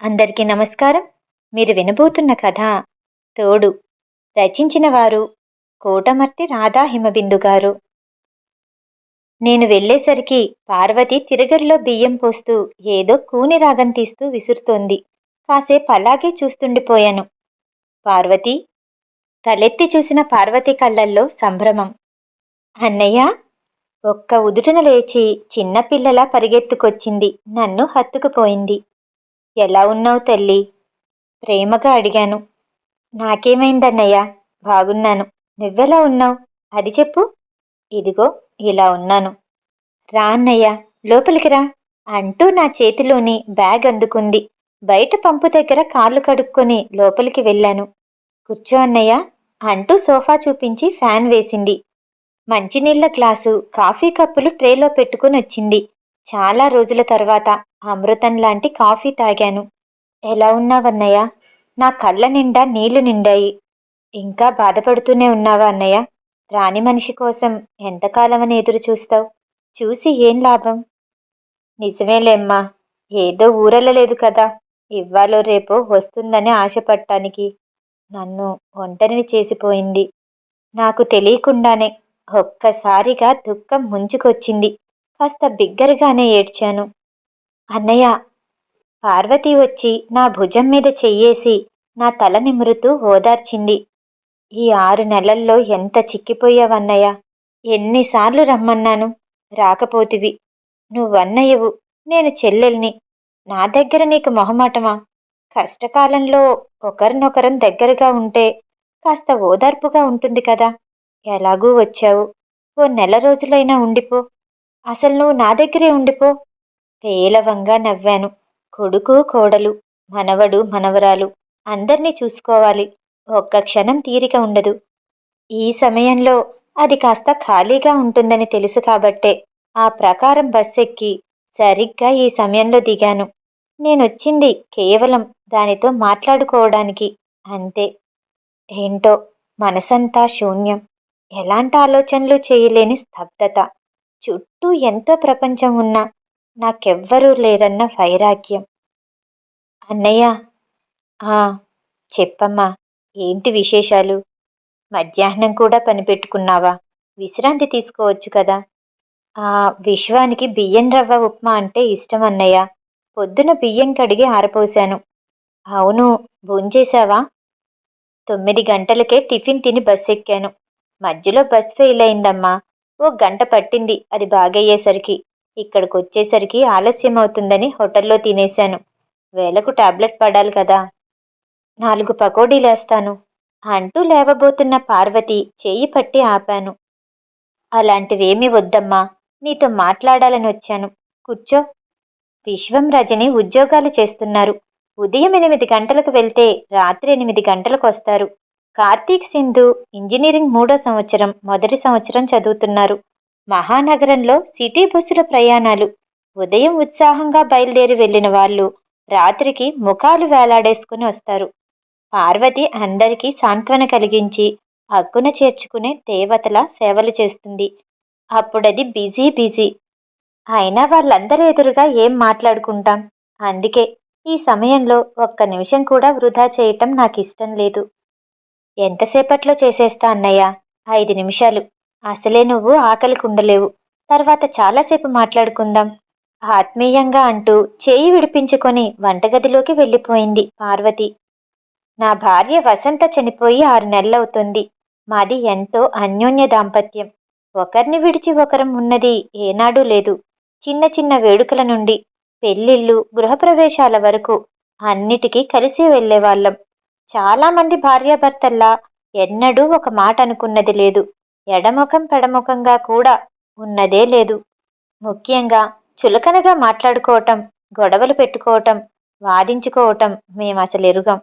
అందరికీ నమస్కారం. మీరు వినబోతున్న కథ తోడు రచించిన వారు కోటమర్తి రాధా హిమబిందు గారు. నేను వెళ్ళేసరికి పార్వతి తిరగల్లో బియ్యం పోస్తూ ఏదో కూని రాగం తీస్తూ విసురుతోంది. కాసేపు అలాగే చూస్తుండిపోయాను. పార్వతి తలెత్తి చూసిన పార్వతి కళ్ళల్లో సంభ్రమం. అన్నయ్య ఒక్క ఉదుటన లేచి చిన్నపిల్లలా పరిగెత్తుకొచ్చింది. నన్ను హత్తుకుపోయింది. ఎలా ఉన్నావు తల్లి? ప్రేమగా అడిగాను. నాకేమైందన్నయ్యా? బాగున్నాను. నువ్వెలా ఉన్నావు? అది చెప్పు. ఇదిగో ఇలా ఉన్నాను. రా అన్నయ్య లోపలికి రా. అంటూ నా చేతిలోని బ్యాగ్ అందుకుంది. బయట పంపు దగ్గర కాళ్ళు కడుక్కొని లోపలికి వెళ్ళాను. కూర్చో అన్నయ్య అంటూ సోఫా చూపించి ఫ్యాన్ వేసింది. మంచినీళ్ళ గ్లాసు కాఫీ కప్పులు ట్రేలో పెట్టుకుని వచ్చింది. చాలా రోజుల తర్వాత అమృతం లాంటి కాఫీ తాగాను. ఎలా ఉన్నావన్నయ్య నా కళ్ళ నిండా నీళ్ళు నిండాయి. ఇంకా బాధపడుతూనే ఉన్నావా అన్నయ్య? రాని మనిషి కోసం ఎంతకాలమని ఎదురు చూస్తావు? చూసి ఏం లాభం? నిజమేలేమ్మా ఏదో ఊరెళ్ళలేదు కదా. ఇవ్వాలో రేపో వస్తుందని ఆశపడటానికి నన్ను ఒంటరిని చేసిపోయింది. నాకు తెలియకుండానే ఒక్కసారిగా దుఃఖం ముంచుకొచ్చింది. కాస్త బిగ్గరగానే ఏడ్చాను. అన్నయ్య పార్వతి వచ్చి నా భుజం మీద చెయ్యేసి నా తల నిమురుతూ ఓదార్చింది. ఈ ఆరు నెలల్లో ఎంత చిక్కిపోయావన్నయ్య? ఎన్నిసార్లు రమ్మన్నాను? రాకపోతివి. నువ్వన్నయ్యవు నేను చెల్లెల్ని. నా దగ్గర నీకు మొహమాటమా? కష్టకాలంలో ఒకరినొకరం దగ్గరగా ఉంటే కాస్త ఓదార్పుగా ఉంటుంది కదా. ఎలాగూ వచ్చావు? ఓ నెల రోజులైనా ఉండిపో. అసలు నువ్వు నా దగ్గరే ఉండిపో. పేలవంగా నవ్వాను. కొడుకు కోడలు మనవడు మనవరాలు అందర్నీ చూసుకోవాలి. ఒక్క క్షణం తీరిక ఉండదు. ఈ సమయంలో అది కాస్త ఖాళీగా ఉంటుందని తెలుసు కాబట్టే ఆ ప్రకారం బస్ ఎక్కి సరిగ్గా ఈ సమయంలో దిగాను. నేనొచ్చింది కేవలం దానితో మాట్లాడుకోవడానికి. అంతే. ఏంటో మనసంతా శూన్యం. ఎలాంటి ఆలోచనలు చేయలేని స్తబ్దత. చుట్టూ ఎంతో ప్రపంచం ఉన్నా నాకెవ్వరూ లేరన్న వైరాగ్యం. అన్నయ్య ఆ చెప్పమ్మా ఏంటి విశేషాలు? మధ్యాహ్నం కూడా పనిపెట్టుకున్నావా విశ్రాంతి తీసుకోవచ్చు కదా? ఆ విశ్వానికి బియ్యం రవ్వ ఉప్మా అంటే ఇష్టం అన్నయ్య. పొద్దున బియ్యం కడిగి ఆరపోశాను. అవును భోంచేశావా? తొమ్మిది గంటలకే టిఫిన్ తిని బస్ ఎక్కాను మధ్యలో బస్ ఫెయిల్ అయిందమ్మా ఓ గంట పట్టింది అది బాగయ్యేసరికి. ఇక్కడికి వచ్చేసరికి ఆలస్యం అవుతుందని హోటల్లో తినేశాను. వేలకు టాబ్లెట్ పడాలి కదా. నాలుగు పకోడీలేస్తాను అంటూ లేవబోతున్న పార్వతి చేయి పట్టి ఆపాను. అలాంటివేమీ వద్దమ్మా నీతో మాట్లాడాలని వచ్చాను. కూర్చో. విశ్వం రజని ఉద్యోగాలు చేస్తున్నారు. ఉదయం ఎనిమిది గంటలకు వెళ్తే రాత్రి ఎనిమిది గంటలకు వస్తారు. కార్తీక్ సింధు ఇంజనీరింగ్ మూడో సంవత్సరం మొదటి సంవత్సరం చదువుతున్నారు. మహానగరంలో సిటీ బస్సుల ప్రయాణాలు. ఉదయం ఉత్సాహంగా బయలుదేరి వెళ్ళిన వాళ్ళు రాత్రికి ముఖాలు వేలాడేసుకుని వస్తారు. పార్వతి అందరికీ సాంత్వన కలిగించి హక్కున చేర్చుకునే దేవతల సేవలు చేస్తుంది. అప్పుడది బిజీ బిజీ. అయినా వాళ్ళందరి ఎదురుగా ఏం మాట్లాడుకుంటాం? అందుకే ఈ సమయంలో ఒక్క నిమిషం కూడా వృధా చేయటం నాకు ఇష్టం లేదు. ఎంతసేపట్లో చేసేస్తా అన్నయ్య? ఐదు నిమిషాలు. అసలే నువ్వు ఆకలికి ఉండలేవు తర్వాత చాలాసేపు మాట్లాడుకుందాం. ఆత్మీయంగా అంటూ చేయి విడిపించుకొని వంటగదిలోకి వెళ్ళిపోయింది పార్వతి. నా భార్య వసంత చనిపోయి ఆరు నెలలవుతుంది. మాది ఎంతో అన్యోన్య దాంపత్యం. ఒకరిని విడిచి ఒకరం ఉన్నది ఏనాడూ లేదు. చిన్న చిన్న వేడుకల నుండి పెళ్ళిళ్ళు గృహప్రవేశాల వరకు అన్నిటికీ కలిసి వెళ్ళేవాళ్ళం. చాలామంది భార్యాభర్తల్లా ఎన్నడూ ఒక మాట అనుకున్నది లేదు. ఎడముఖం పెడముఖంగా కూడా ఉన్నదే లేదు. ముఖ్యంగా చులకనగా మాట్లాడుకోవటం గొడవలు పెట్టుకోవటం వాదించుకోవటం మేము అసలు ఎరుగం.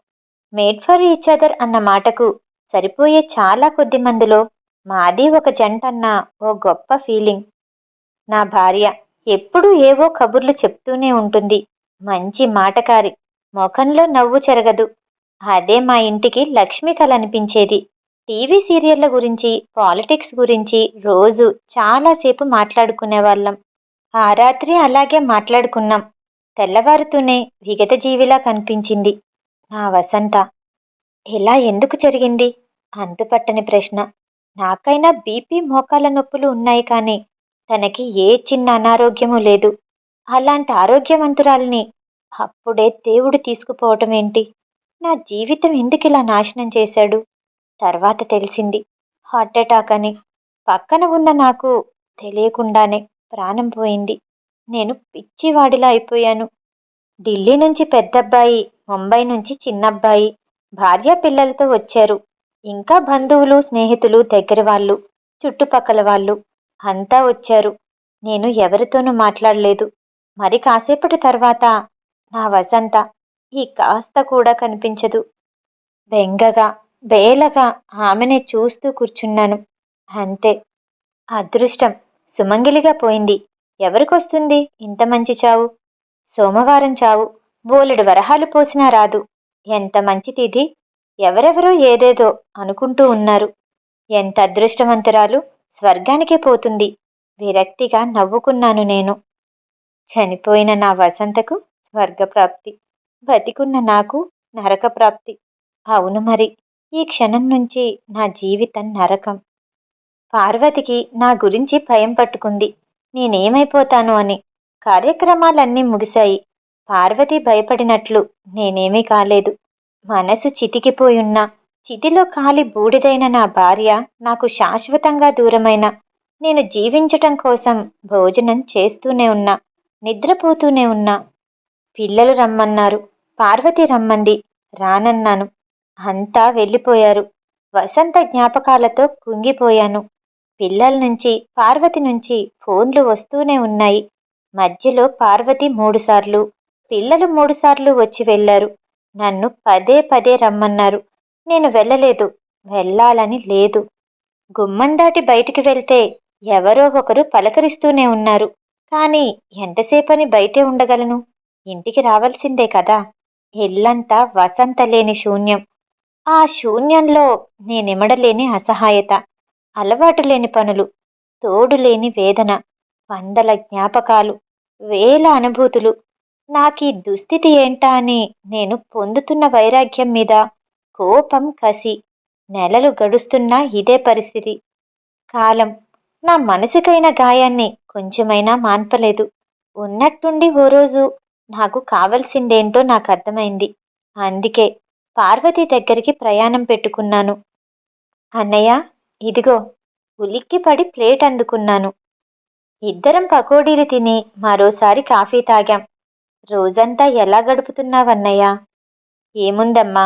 మేడ్ ఫర్ ఈచ్ అదర్ అన్న మాటకు సరిపోయే చాలా కొద్ది మందిలో మాది ఒక జంట అన్న ఓ గొప్ప ఫీలింగ్. నా భార్య ఎప్పుడూ ఏవో కబుర్లు చెప్తూనే ఉంటుంది. మంచి మాటకారి. ముఖంలో నవ్వు చెరగదు. అదే మా ఇంటికి లక్ష్మి కళ అనిపించేది. టీవీ సీరియళ్ళ గురించి పాలిటిక్స్ గురించి రోజు చాలాసేపు మాట్లాడుకునేవాళ్ళం ఆ రాత్రి అలాగే మాట్లాడుకున్నాం. తెల్లవారుతూనే విగత జీవిలా కనిపించింది నా వసంత. ఇలా ఎందుకు జరిగింది? అంతుపట్టని ప్రశ్న. నాకైనా బీపీ మోకాల నొప్పులు ఉన్నాయి కానీ తనకి ఏ చిన్న అనారోగ్యము లేదు. అలాంటి ఆరోగ్యవంతురాల్ని అప్పుడే దేవుడు తీసుకుపోవటం ఏంటి? నా జీవితం ఎందుకు ఇలా నాశనం చేశాడు? తర్వాత తెలిసింది. హార్ట్ అటాక్ అని. పక్కన ఉన్న నాకు తెలియకుండానే ప్రాణం పోయింది. నేను పిచ్చివాడిలా అయిపోయాను. ఢిల్లీ నుంచి పెద్దబ్బాయి ముంబై నుంచి చిన్నబ్బాయి భార్య పిల్లలతో వచ్చారు. ఇంకా బంధువులు స్నేహితులు దగ్గర వాళ్ళు చుట్టుపక్కల వాళ్ళు అంతా వచ్చారు. నేను ఎవరితోనూ మాట్లాడలేదు. మరి కాసేపటి తర్వాత నా వసంత ఈ కాస్త కూడా కనిపించదు. బెంగగా బేలగా ఆమెనే చూస్తూ కూర్చున్నాను. అంతే. అదృష్టం. సుమంగిలిగా పోయింది. ఎవరికొస్తుంది? ఇంత మంచి చావు. సోమవారం చావు. బోలెడు వరహాలు పోసినా రాదు. ఎంత మంచి తిథి? ఎవరెవరో ఏదేదో అనుకుంటూ ఉన్నారు. ఎంత అదృష్టవంతురాలు? స్వర్గానికే పోతుంది. విరక్తిగా నవ్వుకున్నాను నేను. చనిపోయిన నా వసంతకు స్వర్గప్రాప్తి. బతికున్న నాకు నరకప్రాప్తి అవును మరి ఈ క్షణం నుంచి నా జీవితం నరకం. పార్వతికి నా గురించి భయం పట్టుకుంది. నేనేమైపోతాను అని. కార్యక్రమాలన్నీ ముగిశాయి. పార్వతి భయపడినట్లు నేనేమీ కాలేదు. మనసు చితికిపోయున్న చితిలో కాలి బూడిదైన నా భార్య నాకు శాశ్వతంగా దూరమైన నేను జీవించటం కోసం భోజనం చేస్తూనే ఉన్నా నిద్రపోతూనే ఉన్నా. పిల్లలు రమ్మన్నారు. పార్వతి రమ్మంది. రానన్నాను. అంతా వెళ్ళిపోయారు. వసంత జ్ఞాపకాలతో కుంగిపోయాను. పిల్లల నుంచి పార్వతి నుంచి ఫోన్లు వస్తూనే ఉన్నాయి. మధ్యలో పార్వతి మూడుసార్లు పిల్లలు మూడుసార్లు వచ్చి వెళ్ళారు. నన్ను పదే పదే రమ్మన్నారు. నేను వెళ్ళలేదు. వెళ్ళాలని లేదు. గుమ్మం దాటి బయటికి వెళ్తే ఎవరో ఒకరు పలకరిస్తూనే ఉన్నారు. కానీ ఎంతసేపని బయటే ఉండగలను? ఇంటికి రావాల్సిందే కదా. ఎల్లంతా వసంత లేని శూన్యం. ఆ శూన్యంలో నేనెమడలేని అసహాయత అలవాటు లేని పనులు తోడు లేని వేదన వందల జ్ఞాపకాలు వేల అనుభూతులు. నాకీ దుస్థితి ఏంటా అని నేను పొందుతున్న వైరాగ్యం మీద కోపం కసి నెలలు గడుస్తున్నా ఇదే పరిస్థితి. కాలం నా మనసుకైన గాయాన్ని కొంచెమైనా మాన్పలేదు. ఉన్నట్టుండి ఓ రోజు నాకు కావలసిందేంటో నాకు అర్థమైంది. అందుకే పార్వతి దగ్గరికి ప్రయాణం పెట్టుకున్నాను. అన్నయ్య ఇదిగో ఉలిక్కిపడి ప్లేట్ అందుకున్నాను. ఇద్దరం పకోడీలు తిని మరోసారి కాఫీ తాగాం. రోజంతా ఎలా గడుపుతున్నావన్నయ్య? ఏముందమ్మా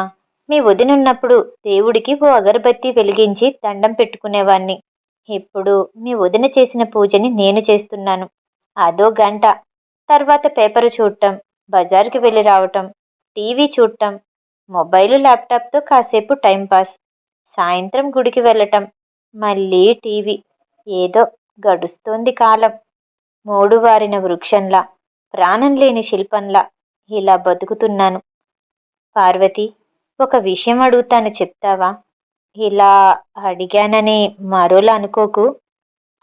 మీ వదినున్నప్పుడు దేవుడికి ఓ అగరబత్తి వెలిగించి దండం పెట్టుకునేవాణ్ణి. ఇప్పుడు మీ వదిన చేసిన పూజని నేను చేస్తున్నాను. అదో గంట. తర్వాత పేపరు చూడటం బజార్కి వెళ్ళి రావటం టీవీ చూడటం మొబైల్ ల్యాప్టాప్తో కాసేపు టైంపాస్ సాయంత్రం గుడికి వెళ్ళటం మళ్ళీ టీవీ. ఏదో గడుస్తోంది కాలం. మూడువారిన వృక్షంలా ప్రాణం లేని శిల్పంలా ఇలా బతుకుతున్నాను. పార్వతి ఒక విషయం అడుగుతాను చెప్తావా? ఇలా అడిగానని మరోలా అనుకోకు.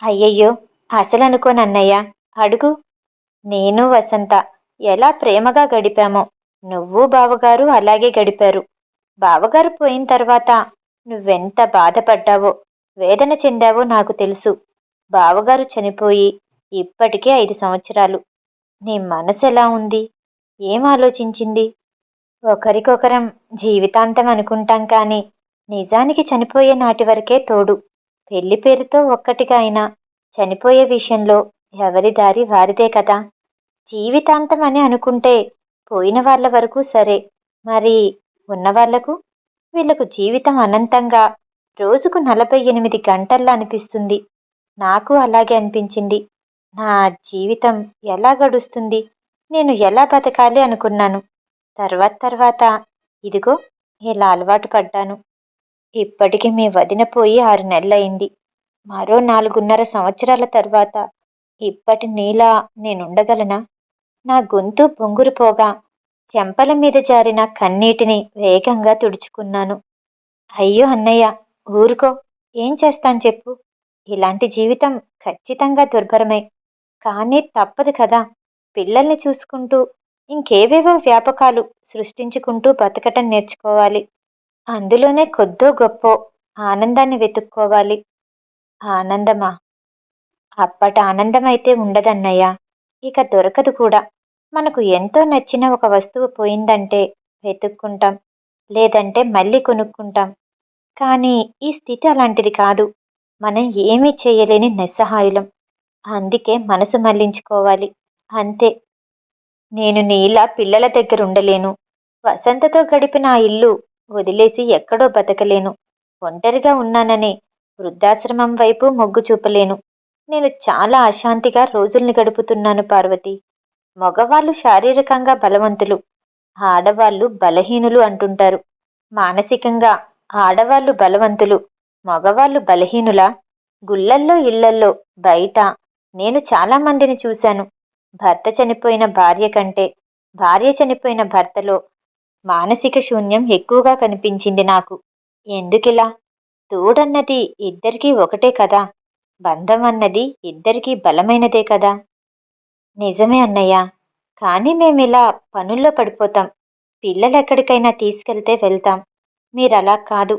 అయ్యయ్యో అసలు అనుకోనన్నయ్య అడుగు. నేను వసంత. ఎలా ప్రేమగా గడిపామో? నువ్వు బావగారు అలాగే గడిపారు. బావగారు పోయిన తర్వాత నువ్వెంత బాధపడ్డావో వేదన చెందావో నాకు తెలుసు. బావగారు చనిపోయి ఇప్పటికే ఐదు సంవత్సరాలు. నీ మనసు ఎలా ఉంది? ఏం ఆలోచించింది? ఒకరికొకరం జీవితాంతం అనుకుంటాం కానీ నిజానికి చనిపోయే నాటి వరకే తోడు. పెళ్ళి పేరుతో ఒక్కటిగా అయినా చనిపోయే విషయంలో ఎవరి దారి వారిదే కదా? జీవితాంతం అని అనుకుంటే పోయిన వాళ్ళ వరకు సరే. మరి ఉన్న వాళ్ళకు? వీళ్ళకు జీవితం అనంతంగా రోజుకు నలభై ఎనిమిది గంటల్లా అనిపిస్తుంది. నాకు అలాగే అనిపించింది. నా జీవితం ఎలా గడుస్తుంది? నేను ఎలా బతకాలి అనుకున్నాను. తర్వాత తర్వాత ఇదిగో ఇలా అలవాటు పడ్డాను. ఇప్పటికి మీ వదిన పోయి ఆరు నెలలయింది. మరో నాలుగున్నర సంవత్సరాల తర్వాత ఇప్పటి నీలా నేనుండగలనా? నా గొంతు పొంగురుపోగా చెంపల మీద జారిన కన్నీటిని వేగంగా తుడుచుకున్నాను. అయ్యో అన్నయ్య ఊరుకో. ఏం చేస్తాను చెప్పు. ఇలాంటి జీవితం ఖచ్చితంగా దుర్భరమే. కానీ తప్పదు కదా. పిల్లల్ని చూసుకుంటూ ఇంకేవేవో వ్యాపకాలు సృష్టించుకుంటూ బతకటం నేర్చుకోవాలి. అందులోనే కొద్దో గొప్పో ఆనందాన్ని వెతుక్కోవాలి. ఆనందమా? అప్పటి ఆనందమైతే ఉండదన్నయ్యా. ఇక దొరకదు కూడా. మనకు ఎంతో నచ్చిన ఒక వస్తువు పోయిందంటే వెతుక్కుంటాం లేదంటే మళ్ళీ కొనుక్కుంటాం. కానీ ఈ స్థితి అలాంటిది కాదు. మనం ఏమీ చేయలేని నిస్సహాయులం. అందుకే మనసు మళ్ళించుకోవాలి. అంతే. నేను నీలా పిల్లల దగ్గర ఉండలేను. వసంతతో గడిపిన ఆ ఇల్లు వదిలేసి ఎక్కడో బతకలేను. ఒంటరిగా ఉన్నానని వృద్ధాశ్రమం వైపు మొగ్గు చూపలేను. నేను చాలా అశాంతిగా రోజుల్ని గడుపుతున్నాను పార్వతి. మగవాళ్ళు శారీరకంగా బలవంతులు ఆడవాళ్ళు బలహీనులు అంటుంటారు. మానసికంగా ఆడవాళ్ళు బలవంతులు మగవాళ్ళు బలహీనులా? గుళ్ళల్లో ఇళ్ళల్లో బయట నేను చాలా మందిని చూశాను. భర్త చనిపోయిన భార్య కంటే భార్య చనిపోయిన భర్తలో మానసిక శూన్యం ఎక్కువగా కనిపించింది నాకు. ఎందుకిలా? తోడన్నది ఇద్దరికీ ఒకటే కదా? బంధం అన్నది ఇద్దరికీ బలమైనదే కదా? నిజమే అన్నయ్య. కానీ మేమిలా పనుల్లో పడిపోతాం. పిల్లలు ఎక్కడికైనా తీసుకెళ్తే వెళ్తాం. మీరలా కాదు.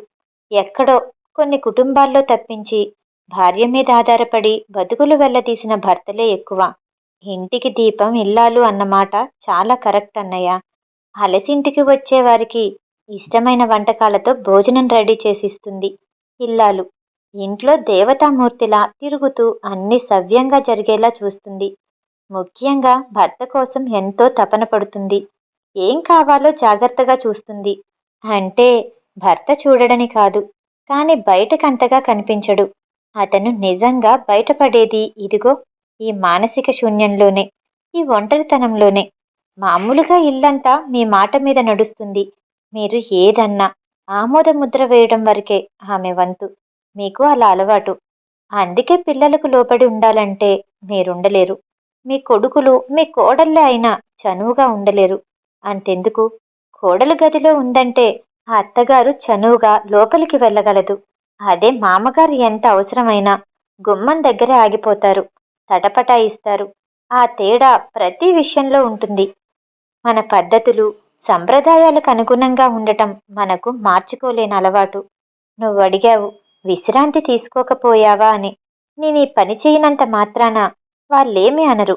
ఎక్కడో కొన్ని కుటుంబాల్లో తప్పించి భార్య మీద ఆధారపడి బతుకులు వెళ్ళదీసిన భర్తలే ఎక్కువ. ఇంటికి దీపం ఇల్లాలు అన్నమాట చాలా కరెక్ట్ అన్నయ్య. అలసింటికి వచ్చే వారికి ఇష్టమైన వంటకాలతో భోజనం రెడీ చేసిస్తుంది. ఇల్లాలు. ఇంట్లో దేవతామూర్తిలా తిరుగుతూ అన్ని సవ్యంగా జరిగేలా చూస్తుంది. ముఖ్యంగా భర్త కోసం ఎంతో తపన పడుతుంది. ఏం కావాలో జాగ్రత్తగా చూస్తుంది. అంటే భర్త చూడడని కాదు కానీ బయటకంతగా కనిపించడు. అతను నిజంగా బయటపడేది ఇదిగో ఈ మానసిక శూన్యంలోనే ఈ ఒంటరితనంలోనే. మామూలుగా ఇల్లంతా మీ మాట మీద నడుస్తుంది. మీరు ఏదన్నా ఆమోద ముద్ర వేయడం వరకే ఆమె వంతు. మీకు అలా అలవాటు. అందుకే పిల్లలకు లోబడి ఉండాలంటే మీరుండలేరు. మీ కొడుకులు మీ కోడళ్ళే అయినా చనువుగా ఉండలేరు. అంతెందుకు? కోడలు గదిలో ఉందంటే ఆ అత్తగారు చనువుగా లోపలికి వెళ్ళగలదు. అదే మామగారు ఎంత అవసరమైనా గుమ్మం దగ్గరే ఆగిపోతారు. తటపటాయిస్తారు ఆ తేడా ప్రతి విషయంలో ఉంటుంది. మన పద్ధతులు సంప్రదాయాలకు అనుగుణంగా ఉండటం మనకు మార్చుకోలేని అలవాటు. నువ్వు అడిగావు విశ్రాంతి తీసుకోకపోయావా అని. నేను ఈ పని చేయనంత మాత్రాన వాళ్ళేమి అనరు.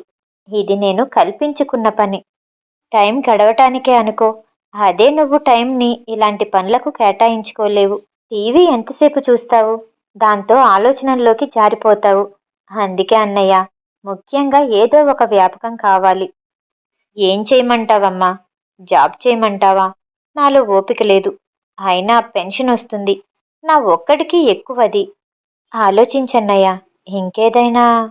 ఇది నేను కల్పించుకున్న పని. టైం గడవటానికే అనుకో. అదే నువ్వు టైంని ఇలాంటి పనులకు కేటాయించుకోలేవు. టీవీ ఎంతసేపు చూస్తావు? దాంతో ఆలోచనల్లోకి జారిపోతావు. అందుకే అన్నయ్య ముఖ్యంగా ఏదో ఒక వ్యాపకం కావాలి. ఏం చేయమంటావమ్మా? జాబ్ చేయమంటావా? నాలో ఓపిక లేదు. అయినా పెన్షన్ వస్తుంది. నా ఒక్కడికి ఎక్కువది. ఆలోచించన్నయ్యా ఇంకేదైనా?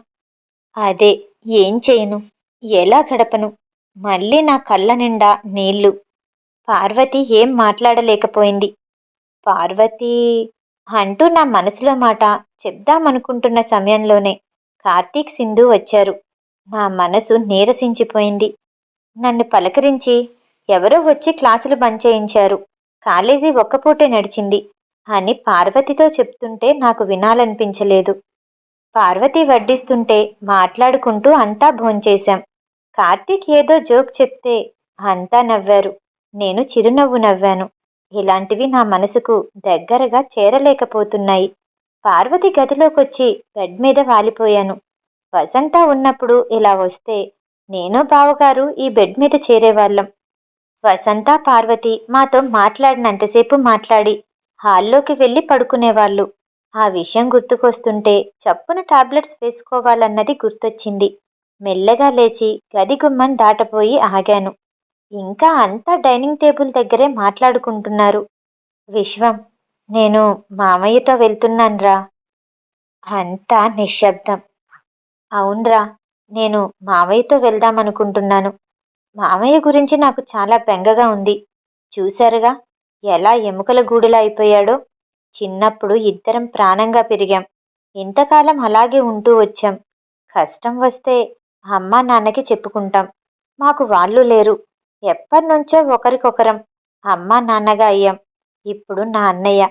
అదే ఏం చేయను? ఎలా గడపను? మళ్ళీ నా కళ్ళ నిండా నీళ్ళు పార్వతి ఏం మాట్లాడలేకపోయింది. పార్వతి అంటూ నా మనసులో మాట చెప్దామనుకుంటున్న సమయంలోనే కార్తీక్ సింధు వచ్చారు. నా మనసు నీరసించిపోయింది. నన్ను పలకరించి ఎవరో వచ్చి క్లాసులు బంద్ చేయించారు. కాలేజీ ఒక్కపూటే నడిచింది. అని పార్వతితో చెప్తుంటే నాకు వినాలనిపించలేదు. పార్వతి వడ్డిస్తుంటే మాట్లాడుకుంటూ అంతా భోంచేశాం. కార్తీక్ ఏదో జోక్ చెప్తే అంతా నవ్వారు. నేను చిరునవ్వు నవ్వాను. ఇలాంటివి నా మనసుకు దగ్గరగా చేరలేకపోతున్నాయి. పార్వతి గదిలోకొచ్చి బెడ్ మీద వాలిపోయాను. వసంత ఉన్నప్పుడు ఇలా వస్తే నేను బావగారు ఈ బెడ్ మీద చేరేవాళ్ళం. వసంత పార్వతి మాతో మాట్లాడినంతసేపు మాట్లాడి హాల్లోకి వెళ్ళి పడుకునేవాళ్ళు. ఆ విషయం గుర్తుకొస్తుంటే చప్పున టాబ్లెట్స్ వేసుకోవాలన్నది గుర్తొచ్చింది. మెల్లగా లేచి గది గుమ్మం దాటపోయి ఆగాను. ఇంకా అంతా డైనింగ్ టేబుల్ దగ్గరే మాట్లాడుకుంటున్నారు. విశ్వం నేను మామయ్యతో వెళ్తున్నాన్రా. అంతా నిశ్శబ్దం. అవునరా నేను మామయ్యతో వెళ్దామనుకుంటున్నాను. మామయ్య గురించి నాకు చాలా బెంగగా ఉంది. చూశారుగా? ఎలా ఎముకల గూడులా అయిపోయాడో? చిన్నప్పుడు ఇద్దరం ప్రాణంగా పెరిగాం. ఇంతకాలం అలాగే ఉంటూ వచ్చాం. కష్టం వస్తే అమ్మా నాన్నకి చెప్పుకుంటాం. మాకు వాళ్ళు లేరు. ఎప్పటినుంచో ఒకరికొకరం అమ్మా నాన్నగా అయ్యాం. ఇప్పుడు నా అన్నయ్య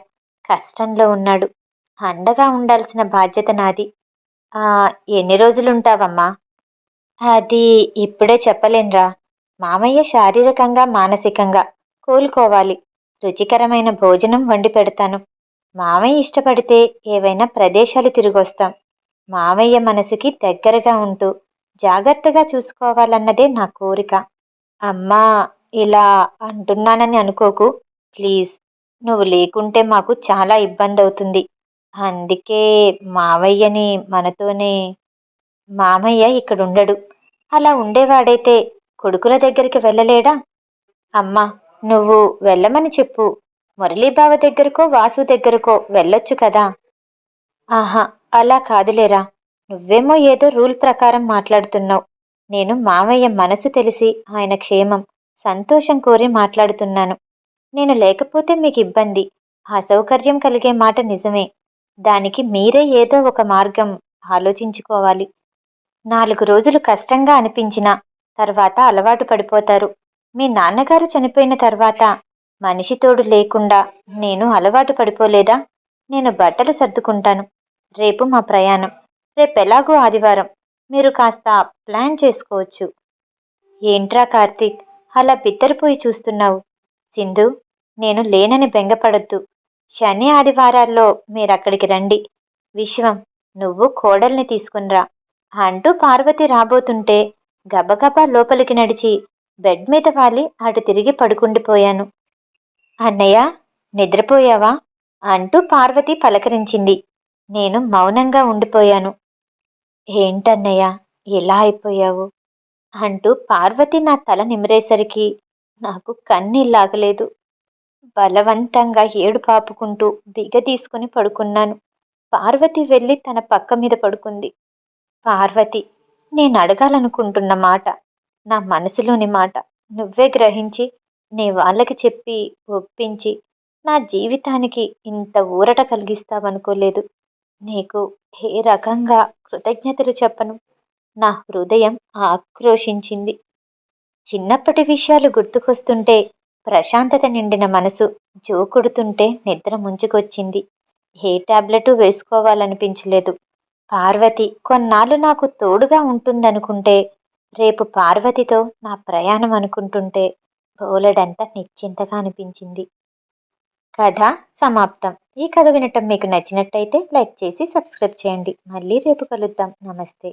కష్టంలో ఉన్నాడు. అండగా ఉండాల్సిన బాధ్యత నాది. ఎన్ని రోజులుంటావమ్మా? అది ఇప్పుడే చెప్పలేనురా. మామయ్య శారీరకంగా మానసికంగా కోలుకోవాలి. రుచికరమైన భోజనం వండి పెడతాను. మామయ్య ఇష్టపడితే ఏవైనా ప్రదేశాలు తిరిగొస్తాం. మామయ్య మనసుకి దగ్గరగా ఉంటూ జాగ్రత్తగా చూసుకోవాలన్నదే నా కోరిక. అమ్మా ఇలా అంటున్నానని అనుకోకు. ప్లీజ్ నువ్వు లేకుంటే మాకు చాలా ఇబ్బంది అవుతుంది అందుకే మావయ్యని మనతోనే మామయ్య ఇక్కడుండడు. అలా ఉండేవాడైతే కొడుకుల దగ్గరికి వెళ్ళలేడా? అమ్మా నువ్వు వెళ్ళమని చెప్పు. మురళీబావ దగ్గరకో వాసు దగ్గరకో వెళ్ళొచ్చు కదా. ఆహా అలా కాదులేరా. నువ్వేమో ఏదో రూల్ ప్రకారం మాట్లాడుతున్నావు. నేను మామయ్య మనసు తెలిసి ఆయన క్షేమం సంతోషం కోరి మాట్లాడుతున్నాను. నేను లేకపోతే మీకు ఇబ్బంది. అసౌకర్యం కలిగే మాట నిజమే. దానికి మీరే ఏదో ఒక మార్గం ఆలోచించుకోవాలి. నాలుగు రోజులు కష్టంగా అనిపించినా తర్వాత అలవాటు పడిపోతారు. మీ నాన్నగారు చనిపోయిన తర్వాత మనిషి తోడు లేకుండా నేను అలవాటు పడిపోలేదా? నేను బట్టలు సర్దుకుంటాను. రేపు మా ప్రయాణం. రేపు ఎలాగో ఆదివారం. మీరు కాస్త ప్లాన్ చేసుకోవచ్చు. ఏంట్రా కార్తీక్ అలా బిత్తరిపోయి చూస్తున్నావు? సింధు నేను లేనని బెంగపడద్దు. శని ఆదివారాల్లో మీరక్కడికి రండి. విశ్వం నువ్వు కోడల్ని తీసుకునిరా. అంటూ పార్వతి రాబోతుంటే గబగబా లోపలికి నడిచి బెడ్ మీద వాలి అటు తిరిగి పడుకుండిపోయాను. అన్నయ్య నిద్రపోయావా? అంటూ పార్వతి పలకరించింది. నేను మౌనంగా ఉండిపోయాను. ఏంటన్నయ్య ఎలా అయిపోయావు? అంటూ పార్వతి నా తల నిమిరేసరికి నాకు కన్నీళ్ళాగలేదు బలవంతంగా ఏడు పాపుకుంటూ బిగ తీసుకుని పడుకున్నాను. పార్వతి వెళ్ళి తన పక్క మీద పడుకుంది. పార్వతి నేను అడగాలనుకుంటున్న మాట. నా మనసులోని మాట నువ్వే గ్రహించి నీ వాళ్ళకి చెప్పి ఒప్పించి నా జీవితానికి ఇంత ఊరట కలిగిస్తావనుకోలేదు. నీకు ఏ రకంగా కృతజ్ఞతలు చెప్పను. నా హృదయం ఆక్రోషించింది చిన్నప్పటి విషయాలు గుర్తుకొస్తుంటే ప్రశాంతత నిండిన మనసు జోకుడుతుంటే నిద్ర ముంచుకొచ్చింది. ఏ టాబ్లెట్ వేసుకోవాలనిపించలేదు. పార్వతి కొన్నాళ్ళు నాకు తోడుగా ఉంటుందనుకుంటే రేపు పార్వతితో నా ప్రయాణం అనుకుంటుంటే బోలెడంత నిశ్చింతగా అనిపించింది. కథ సమాప్తం. ఈ కథ వినటం మీకు నచ్చినట్టయితే లైక్ చేసి సబ్స్క్రైబ్ చేయండి. మళ్ళీ రేపు కలుద్దాం. నమస్తే.